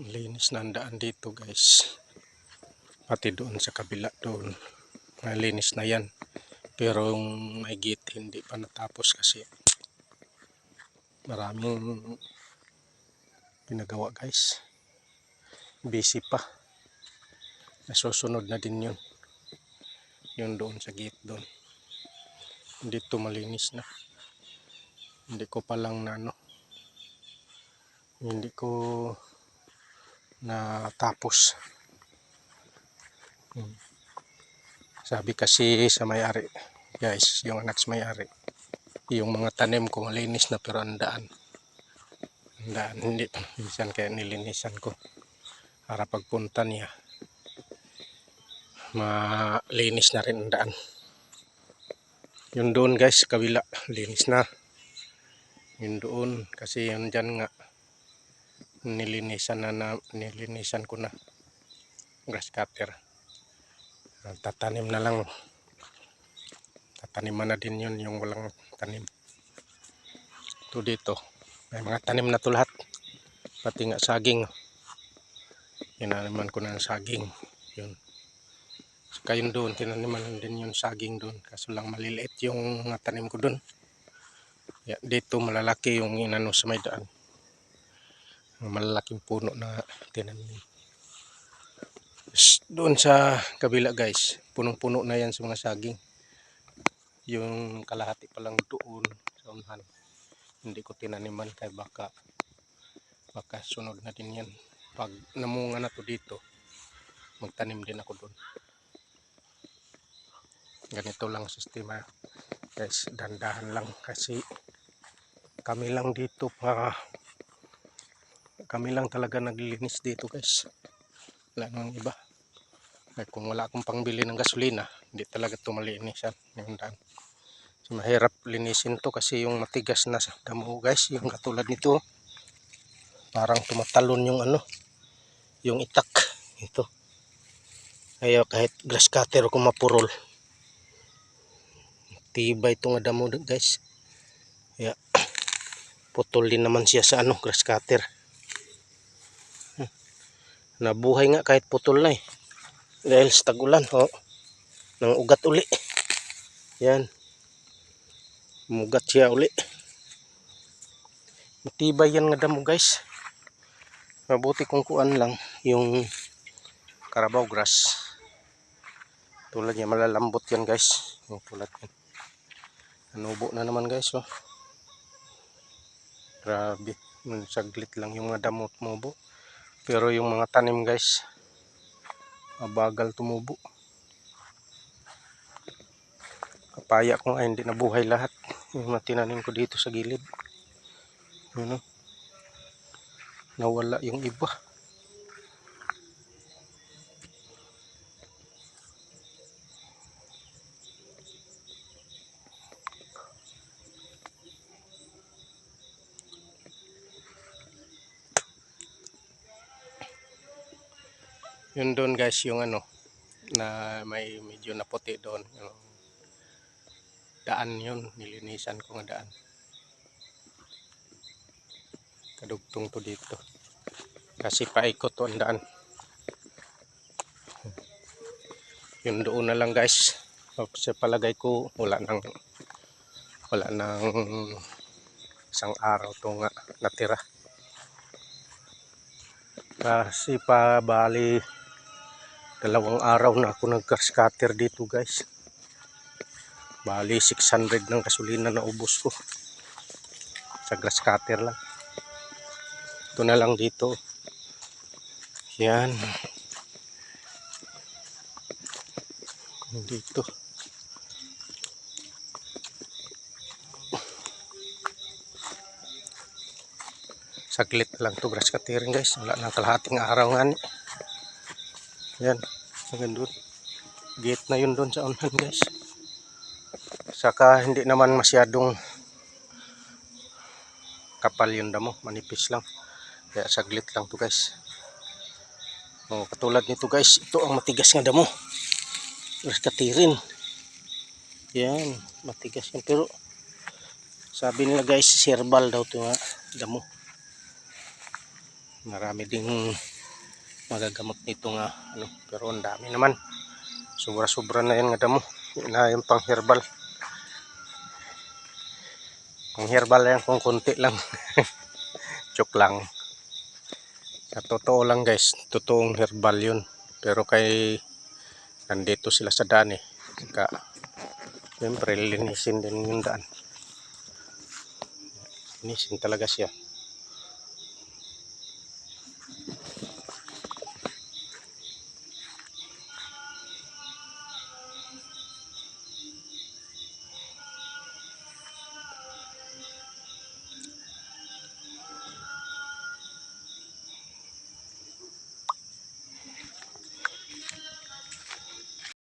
linis na ang daan dito guys. Pati doon sa kabila doon malinis na yan. Pero yung may gate hindi pa natapos kasi maraming ginagawa guys. Busy pa. Nasusunod na din yun. Yun doon sa gate doon. Dito malinis na. Hindi ko pa lang na ano hindi ko natapos Hmm. sabi kasi sa may-ari guys yung anak sa may-ari yung mga tanim ko malinis na pero ang daan. Ang daan hindi minsan kaya nilinisan ko para pagpunta niya malinis na rin ang daan. Yun doon guys kabila linis na. Yun doon kasi yun dyan nga nilinisan na, na nilinisan ko na. Grass cutter. Tatanim na lang. Tataniman na din yun yung walang tanim. Ito dito. May mga tanim na to lahat. Pati nga saging. Inaniman ko na ng saging. Yun. Saka yun doon tinaniman din yung saging doon. Kaso lang maliliit yung tanim ko doon. Ya, dito malalaki yung inano sa may daan malalaking puno na tinanim doon sa kabila guys punong-puno na yan sa mga saging. Yung kalahati pa lang doon sa unahan. Hindi ko tinaniman kay baka baka sunod na din yan. Pag namunga na to dito magtanim din ako doon. Ganito lang ang sistema guys. Dandahan lang kasi kami lang dito pa kami lang talaga naglilinis dito guys. Wala nang iba. Ay kung wala akong pangbili ng gasolina hindi talaga ito malinisan. Yung daan so, mahirap linisin to kasi yung matigas na damo guys. Yung katulad nito parang tumatalon yung ano yung itak ito kaya kahit grass cutter ko mapurol tibay ito nga damo guys. Kaya putol din naman siya sa ano grass cutter nabuhay nga kahit putol na eh. Dahil sa tagulan oh. Nang ugat uli. Yan. Mugat siya uli. Matibay yan nga damo guys. Mabuti kung kuan lang yung carabao grass. Tulad niya malalambot yan guys. Yung tulad yan nanubo na naman guys oh. Grabe. Saglit lang yung mga damot mubo pero yung mga tanim guys mabagal tumubo. Kapaya ko nga hindi nabuhay lahat. Yung mga tinanim ko dito sa gilid. Yun oh. nawala yung iba yun doon guys yung ano na may medyo naputi doon yung daan yun nilinisan ko nga daan. Kadugtong to dito. Kasi paikot to ang daan. Yun doon na lang guys. Sa palagay ko wala nang wala nang isang araw to nga natira. Kasi pa bali dalawang araw na ako nag scatter dito guys. Bali 600 ng gasolina na ubos ko. Sa grass cutter lang. Ito na lang dito. Yan. Dito. Saglit lang to grass cutting guys. Wala nang kalahating araw nga ni yan hanggang doon. Gate na yun doon sa unahan guys. Saka hindi naman masyadong kapal yung damo manipis lang. Kaya saglit lang to guys. Oh, katulad nito guys ito ang matigas nga damo. Katirin yan matigas yan. Pero sabi nila guys serbal daw to nga damo. Marami ding magagamot nito nga ano pero ang dami naman. Sobra-sobra na yan nga damo. Na yung pang herbal. Pang herbal yan kung konti lang. Joke lang. Sa totoo lang guys totoong herbal yun. Pero kay nandito sila sa daan eh. Saka, siyempre linisin din yung daan. Linisin talaga siya